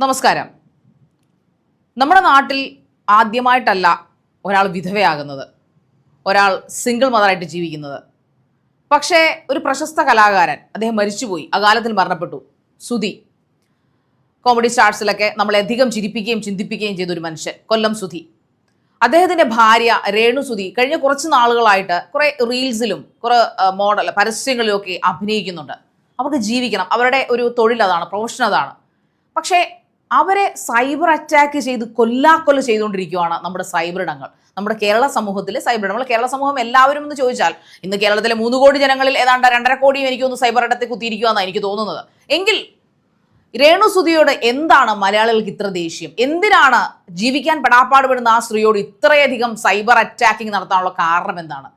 നമസ്കാരം. നമ്മുടെ നാട്ടിൽ ആദ്യമായിട്ടല്ല ഒരാൾ വിധവയാകുന്നത്. ഒരാൾ സിംഗിൾ മദറായിട്ട് ജീവിക്കുന്നത്. പക്ഷേ ഒരു പ്രശസ്ത കലാകാരൻ അദ്ദേഹം മരിച്ചുപോയി. അകാലത്തിൽ മരണപ്പെട്ടു. സുധി. കോമഡി സ്റ്റാർസിലൊക്കെ നമ്മളെ അധികം ചിരിപ്പിക്കുകയും ചിന്തിപ്പിക്കുകയും ചെയ്ത ഒരു മനുഷ്യൻ കൊല്ലം സുധി. അദ്ദേഹത്തിന്റെ ഭാര്യ രേണു സുധി കഴിഞ്ഞ കുറച്ച് നാളുകളായിട്ട് കുറേ റീൽസിലും കുറേ മോഡൽ പരസ്യങ്ങളിലും ഒക്കെ അഭിനയിക്കുന്നുണ്ട്. അവർക്ക് ജീവിക്കണം. അവരുടെ ഒരു തൊഴിൽ അതാണ് പ്രൊഫഷൻ അതാണ്. പക്ഷേ അവരെ സൈബർ അറ്റാക്ക് ചെയ്ത് കൊല്ലാക്കൊല്ല ചെയ്തുകൊണ്ടിരിക്കുകയാണ് നമ്മുടെ സൈബർ ഇടങ്ങൾ. നമ്മുടെ കേരള സമൂഹത്തിലെ സൈബർ ഇടങ്ങൾ. കേരള സമൂഹം എല്ലാവരും എന്ന് ചോദിച്ചാൽ ഇന്ന് കേരളത്തിലെ മൂന്ന് കോടി ജനങ്ങളിൽ ഏതാണ്ട് രണ്ടര കോടിയും എനിക്ക് തോന്നുന്നു സൈബർ ഇടത്തെ കുത്തിയിരിക്കുകയെന്നാണ് എനിക്ക് തോന്നുന്നത്. എങ്കിൽ രേണു സുധിയോട് എന്താണ് മലയാളികൾക്ക് ഇത്ര ദേഷ്യം? എന്തിനാണ് ജീവിക്കാൻ പെടാപ്പാടുപെടുന്ന ആ സ്ത്രീയോട് ഇത്രയധികം സൈബർ അറ്റാക്കിംഗ് നടത്താനുള്ള കാരണം എന്താണ്?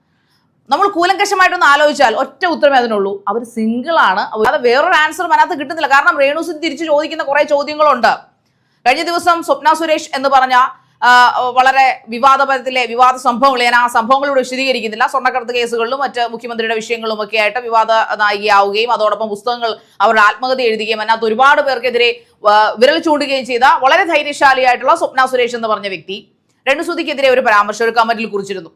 നമ്മൾ കൂലങ്കഷമായിട്ടൊന്ന് ആലോചിച്ചാൽ ഒറ്റ ഉത്തരമേ അതിനുള്ളൂ. അവർ സിംഗിളാണ്. അത് വേറൊരു ആൻസർ അതിനകത്ത് കിട്ടുന്നില്ല. കാരണം രേണു സുധി തിരിച്ചു ചോദിക്കുന്ന കുറേ ചോദ്യങ്ങളുണ്ട്. കഴിഞ്ഞ ദിവസം സ്വപ്ന സുരേഷ് എന്ന് പറഞ്ഞ വളരെ വിവാദപരത്തിലെ വിവാദ സംഭവങ്ങൾ ഞാൻ ആ സംഭവങ്ങളിലൂടെ വിശദീകരിക്കുന്നില്ല. സ്വർണക്കടത്ത് കേസുകളിലും മറ്റ് മുഖ്യമന്ത്രിയുടെ വിഷയങ്ങളും ഒക്കെ ആയിട്ട് വിവാദ നായികയാവുകയും അതോടൊപ്പം പുസ്തകങ്ങൾ അവരുടെ ആത്മകഥ എഴുതുകയും അതിനകത്ത് ഒരുപാട് പേർക്കെതിരെ വിരൽ ചൂണ്ടുകയും ചെയ്ത വളരെ ധൈര്യശാലിയായിട്ടുള്ള സ്വപ്ന സുരേഷ് എന്ന് പറഞ്ഞ വ്യക്തി രണ്ടു സുതിക്കെതിരെ ഒരു പരാമർശം ഒരു കമന്റിൽ കുറിച്ചിരുന്നു.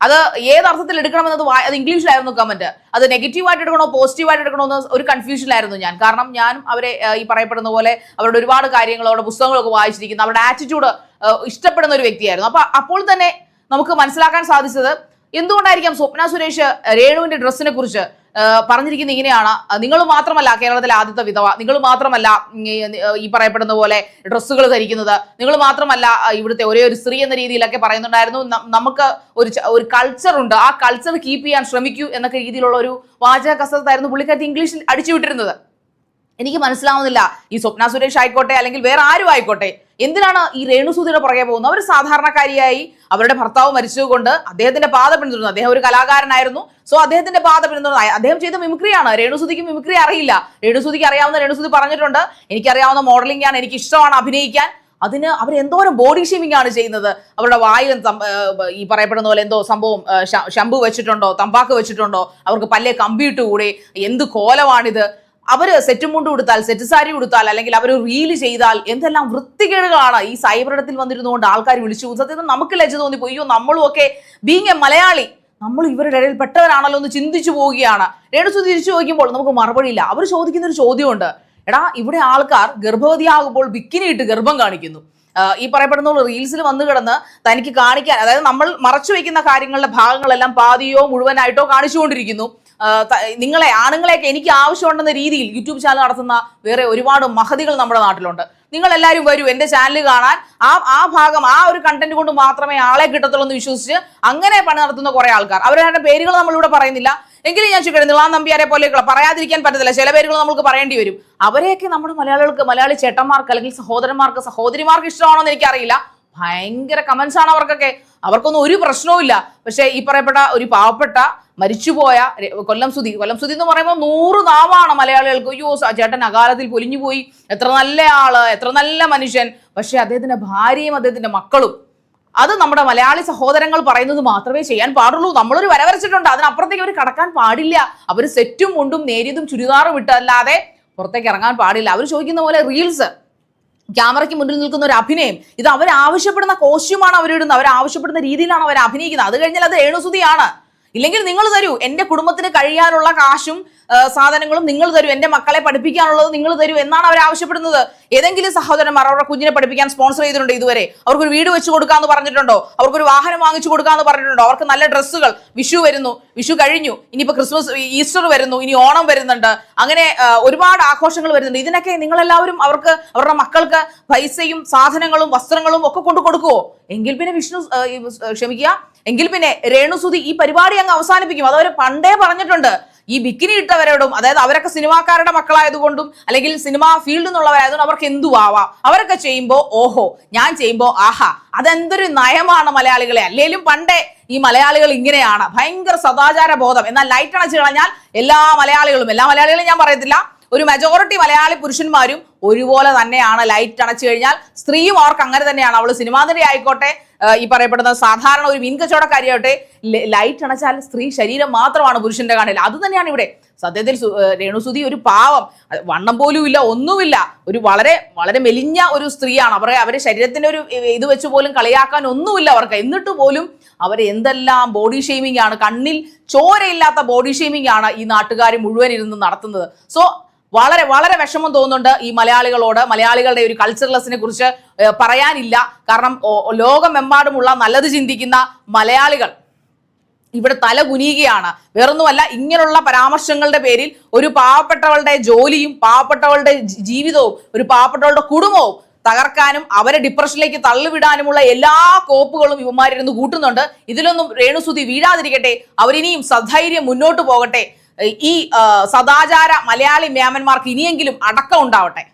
അത് ഏത് അർത്ഥത്തിൽ എടുക്കണമെന്നത് അത് ഇംഗ്ലീഷിലായിരുന്നു കമന്റ് അത് നെഗറ്റീവായിട്ട് എടുക്കണോ പോസിറ്റീവായിട്ട് എടുക്കണോ എന്ന് ഒരു കൺഫ്യൂഷനിലായിരുന്നു ഞാൻ. കാരണം ഞാനും അവരെ ഈ പറയപ്പെടുന്ന പോലെ അവരുടെ ഒരുപാട് കാര്യങ്ങൾ അവരുടെ പുസ്തകങ്ങളൊക്കെ വായിച്ചിരിക്കുന്ന അവരുടെ ആറ്റിറ്റ്യൂഡ് ഇഷ്ടപ്പെടുന്ന ഒരു വ്യക്തിയായിരുന്നു. അപ്പൊ അപ്പോൾ തന്നെ നമുക്ക് മനസ്സിലാക്കാൻ സാധിച്ചത് എന്തുകൊണ്ടായിരിക്കാം സ്വപ്ന സുരേഷ് രേണുവിന്റെ ഡ്രസ്സിനെ കുറിച്ച് പറഞ്ഞിരിക്കുന്ന ഇങ്ങനെയാണ്? നിങ്ങൾ മാത്രമല്ല കേരളത്തിലെ ആദ്യത്തെ വിധവ നിങ്ങൾ മാത്രമല്ല ഈ, പറയപ്പെടുന്ന പോലെ ഡ്രസ്സുകൾ ധരിക്കുന്നത് നിങ്ങൾ മാത്രമല്ല ഇവിടുത്തെ ഒരേ ഒരു സ്ത്രീ എന്ന രീതിയിലൊക്കെ പറയുന്നുണ്ടായിരുന്നു. നമുക്ക് ഒരു ഒരു കൾച്ചർ ഉണ്ട്. ആ കൾച്ചർ കീപ്പ് ചെയ്യാൻ ശ്രമിക്കൂ എന്നൊക്കെ രീതിയിലുള്ള ഒരു വാചക കസരത്തായിരുന്നു പുള്ളിക്കാരത്തി ഇംഗ്ലീഷിൽ അടിച്ചുവിട്ടിരുന്നത്. എനിക്ക് മനസ്സിലാവുന്നില്ല. ഈ സ്വപ്ന സുരേഷ് ആയിക്കോട്ടെ അല്ലെങ്കിൽ വേറെ ആരും ആയിക്കോട്ടെ എന്തിനാണ് ഈ രേണുസൂതിയുടെ പുറകെ പോകുന്നത്? അവർ സാധാരണക്കാരിയായി അവരുടെ ഭർത്താവ് മരിച്ചതുകൊണ്ട് അദ്ദേഹത്തിന്റെ പാത പിന്തുടരുന്നു. അദ്ദേഹം ഒരു കലാകാരനായിരുന്നു. സോ അദ്ദേഹത്തിന്റെ പാത പിന്തുടർന്നു. അദ്ദേഹം ചെയ്ത മിമിക്രിയാണ്. രേണുസുതിക്ക് മിമിക്രി അറിയില്ല. രേണുസുതിക്ക് അറിയാവുന്ന രേണുസുതി പറഞ്ഞിട്ടുണ്ട്. എനിക്കറിയാവുന്ന മോഡലിംഗ് ആണ്. എനിക്ക് ഇഷ്ടമാണ് അഭിനയിക്കാൻ. അതിന് അവർ എന്തോരം ബോഡി ഷേമിംഗ് ആണ് ചെയ്യുന്നത്? അവരുടെ വായിൽ ഈ പറയപ്പെടുന്ന പോലെ എന്തോ സംഭവം ഏർ ശ- ശംഭു വെച്ചിട്ടുണ്ടോ? തമ്പാക്ക് വെച്ചിട്ടുണ്ടോ? അവർക്ക് പല്ലേ കമ്പിയിട്ട് കൂടെ. എന്ത് കോലമാണിത്? അവർ സെറ്റ് മുണ്ട് കൊടുത്താൽ സെറ്റ് സാരി കൊടുത്താൽ അല്ലെങ്കിൽ അവർ റീൽ ചെയ്താൽ എന്തെല്ലാം വൃത്തികേടുകളാണ് ഈ സൈബർ ഇടത്തിൽ വന്നിരുന്നുകൊണ്ട് ആൾക്കാർ വിളിച്ചു. സത്യത്തിൽ നമുക്ക് ലജ്ജ തോന്നിപ്പോയി അയ്യോ നമ്മളും ഒക്കെ ബീങ് എ മലയാളി. നമ്മൾ ഇവരുടെ ഇടയിൽ പെട്ടവരാണല്ലോ എന്ന് ചിന്തിച്ചു പോവുകയാണ്. രേണുസു തിരിച്ചു ചോദിക്കുമ്പോൾ നമുക്ക് മറുപടിയില്ല. അവർ ചോദിക്കുന്ന ഒരു ചോദ്യമുണ്ട്. എടാ ഇവിടെ ആൾക്കാർ ഗർഭവതിയാകുമ്പോൾ ബിക്കിനിയിട്ട് ഗർഭം കാണിക്കുന്നു. ഈ പറയപ്പെടുന്ന റീൽസിൽ വന്നു കിടന്ന് തനിക്ക് കാണിക്കാൻ അതായത് നമ്മൾ മറച്ചു വെക്കുന്ന കാര്യങ്ങളുടെ ഭാഗങ്ങളെല്ലാം പാതിയോ മുഴുവനായിട്ടോ കാണിച്ചുകൊണ്ടിരിക്കുന്നു. നിങ്ങളെ ആണുങ്ങളെയൊക്കെ എനിക്ക് ആവശ്യമുണ്ടെന്ന രീതിയിൽ യൂട്യൂബ് ചാനൽ നടത്തുന്ന വേറെ ഒരുപാട് മഹതികൾ നമ്മുടെ നാട്ടിലുണ്ട്. നിങ്ങൾ എല്ലാവരും വരൂ എന്റെ ചാനൽ കാണാൻ. ആ ആ ഭാഗം ആ ഒരു കണ്ടന്റ് കൊണ്ട് മാത്രമേ ആളെ കിട്ടത്തുള്ളൂ എന്ന് വിശ്വസിച്ച് അങ്ങനെ പണി നടത്തുന്ന കുറേ ആൾക്കാർ. അവരുടെ പേരുകൾ നമ്മളിവിടെ പറയുന്നില്ല. എങ്കിലും ഞാൻ ചോദിക്കട്ടെ നിളാം നമ്പ്യാരെ പോലെയൊക്കെ പറയാതിരിക്കാൻ പറ്റത്തില്ല. ചില പേരുകൾ നമുക്ക് പറയേണ്ടി വരും. അവരെയൊക്കെ നമ്മുടെ മലയാളികൾക്ക് മലയാളി ചേട്ടന്മാർക്ക് അല്ലെങ്കിൽ സഹോദരന്മാർക്ക് സഹോദരിമാർക്ക് ഇഷ്ടമാണോ എന്ന് എനിക്കറിയില്ല. ഭയങ്കര കമന്റ്സ് ആണ് അവർക്കൊക്കെ. അവർക്കൊന്നും ഒരു പ്രശ്നവും ഇല്ല. പക്ഷേ ഈ പറയപ്പെട്ട ഒരു പാവപ്പെട്ട മരിച്ചുപോയ കൊല്ലം സുധി കൊല്ലം സുധി എന്ന് പറയുമ്പോൾ നൂറ് നാവാണ് മലയാളികൾക്ക്. അയ്യോ ചേട്ടൻ അകാലത്തിൽ പൊലിഞ്ഞുപോയി. എത്ര നല്ല ആൾ എത്ര നല്ല മനുഷ്യൻ. പക്ഷെ അദ്ദേഹത്തിന്റെ ഭാര്യയും അദ്ദേഹത്തിന്റെ മക്കളും അത് നമ്മുടെ മലയാളി സഹോദരങ്ങൾ പറയുന്നത് മാത്രമേ ചെയ്യാൻ പാടുള്ളൂ. നമ്മളൊരു വരവരച്ചിട്ടുണ്ട്. അതിനപ്പുറത്തേക്ക് അവർ കടക്കാൻ പാടില്ല. അവർ സെറ്റും മുണ്ടും നേരിയതും ചുരിദാറും ഇട്ടല്ലാതെ പുറത്തേക്ക് ഇറങ്ങാൻ പാടില്ല. അവർ ചോദിക്കുന്ന പോലെ റീൽസ് ക്യാമറയ്ക്ക് മുന്നിൽ നിൽക്കുന്ന ഒരു അഭിനയം. ഇത് അവർ ആവശ്യപ്പെടുന്ന കോസ്റ്റ്യൂമാണ് അവരിടുന്നത് അവർ ആവശ്യപ്പെടുന്ന രീതിയിലാണ് അവർ അഭിനയിക്കുന്നത്. അത് കഴിഞ്ഞാൽ അത് രേണുസുതിയാണ്. ഇല്ലെങ്കിൽ നിങ്ങൾ തരൂ. എന്റെ കുടുംബത്തിന് കഴിയാനുള്ള കാശും സാധനങ്ങളും നിങ്ങൾ തരൂ. എന്റെ മക്കളെ പഠിപ്പിക്കാനുള്ളത് നിങ്ങൾ തരൂ എന്നാണ് അവർ ആവശ്യപ്പെടുന്നത്. ഏതെങ്കിലും സഹോദരന്മാർ അവരുടെ കുഞ്ഞിനെ പഠിപ്പിക്കാൻ സ്പോൺസർ ചെയ്തിട്ടുണ്ട് ഇതുവരെ. അവർക്കൊരു വീട് വെച്ച് കൊടുക്കാന്ന് പറഞ്ഞിട്ടുണ്ടോ? അവർക്കൊരു വാഹനം വാങ്ങിച്ചു കൊടുക്കാന്ന് പറഞ്ഞിട്ടുണ്ടോ? അവർക്ക് നല്ല ഡ്രസ്സുകൾ. വിഷു വരുന്നു. വിഷു കഴിഞ്ഞു. ഇനിയിപ്പോ ക്രിസ്മസ് ഈസ്റ്റർ വരുന്നു. ഇനി ഓണം വരുന്നുണ്ട്. അങ്ങനെ ഒരുപാട് ആഘോഷങ്ങൾ വരുന്നുണ്ട്. ഇതിനൊക്കെ നിങ്ങളെല്ലാവരും അവർക്ക് അവരുടെ മക്കൾക്ക് പൈസയും സാധനങ്ങളും വസ്ത്രങ്ങളും ഒക്കെ കൊണ്ടു കൊടുക്കുവോ? എങ്കിൽ പിന്നെ വിഷ്ണു ക്ഷമിക്കുക. എങ്കിൽ പിന്നെ രേണുസുതി ഈ പരിപാടി അങ്ങ് അവസാനിപ്പിക്കും. അതവർ പണ്ടേ പറഞ്ഞിട്ടുണ്ട്. ഈ ബിക്കിനി ഇട്ടവരോടും അതായത് അവരൊക്കെ സിനിമാക്കാരുടെ മക്കളായതുകൊണ്ടും അല്ലെങ്കിൽ സിനിമാ ഫീൽഡിൽ നിന്നുള്ളവരായതുകൊണ്ട് അവർക്ക് എന്തു ആവാം അവരൊക്കെ ചെയ്യുമ്പോൾ ഓഹോ ഞാൻ ചെയ്യുമ്പോൾ ആഹാ അതെന്തൊരു നയമാണ് മലയാളികളെ. അല്ലെങ്കിലും പണ്ടേ ഈ മലയാളികൾ ഇങ്ങനെയാണ്. ഭയങ്കര സദാചാര ബോധം. എന്നാൽ ലൈറ്റ് അണച്ചു കളഞ്ഞാൽ എല്ലാ മലയാളികളും എല്ലാ മലയാളികളും ഞാൻ പറയത്തില്ല ഒരു മെജോറിറ്റി മലയാളി പുരുഷന്മാരും ഒരുപോലെ തന്നെയാണ് ലൈറ്റ് അണച്ചു കഴിഞ്ഞാൽ സ്ത്രീയും അവർക്ക് അങ്ങനെ തന്നെയാണ്. അവൾ സിനിമാ നടി ആയിക്കോട്ടെ ഈ പറയപ്പെടുന്ന സാധാരണ ഒരു മീൻകച്ചവടക്കാരിയാവട്ടെ ലൈറ്റ് അണച്ചാൽ സ്ത്രീ ശരീരം മാത്രമാണ് പുരുഷന്റെ കാണൽ അത് തന്നെയാണ് ഇവിടെ. സത്യത്തിൽ രേണുസുതി ഒരു പാവം. വണ്ണം പോലും ഇല്ല ഒന്നുമില്ല. ഒരു വളരെ വളരെ മെലിഞ്ഞ ഒരു സ്ത്രീയാണ്. അവരെ അവരെ ശരീരത്തിന്റെ ഒരു ഇത് വെച്ച് പോലും കളിയാക്കാൻ ഒന്നുമില്ല അവർക്ക്. എന്നിട്ട് പോലും അവരെ എന്തെല്ലാം ബോഡി ഷെയ്മിംഗ് ആണ്. കണ്ണിൽ ചോരയില്ലാത്ത ബോഡി ഷെയ്മിംഗ് ആണ് ഈ നാട്ടുകാർ മുഴുവൻ ഇരുന്ന് നടത്തുന്നത്. സോ വളരെ വളരെ വിഷമം തോന്നുന്നുണ്ട് ഈ മലയാളികളോട്. മലയാളികളുടെ ഒരു കൾച്ചറലസിനെ കുറിച്ച് പറയാനില്ല. കാരണം ലോകമെമ്പാടുമുള്ള നല്ലത് ചിന്തിക്കുന്ന മലയാളികൾ ഇവിടെ തല കുനിയുകയാണ്. വേറൊന്നുമല്ല ഇങ്ങനെയുള്ള പരാമർശങ്ങളുടെ പേരിൽ ഒരു പാവപ്പെട്ടവളുടെ ജോലിയും പാവപ്പെട്ടവളുടെ ജീവിതവും ഒരു പാവപ്പെട്ടവളുടെ കുടുംബവും തകർക്കാനും അവരെ ഡിപ്രഷനിലേക്ക് തള്ളിവിടാനുമുള്ള എല്ലാ കോപ്പുകളും ഇവന്മാരിരുന്ന് കൂട്ടുന്നുണ്ട്. ഇതിലൊന്നും രേണുസുതി വീഴാതിരിക്കട്ടെ. അവരിനിയും സധൈര്യം മുന്നോട്ട് പോകട്ടെ. ഈ സദാചാര മലയാളി മ്യാമന്മാർക്ക് ഇനിയെങ്കിലും അടക്കം ഉണ്ടാവട്ടെ.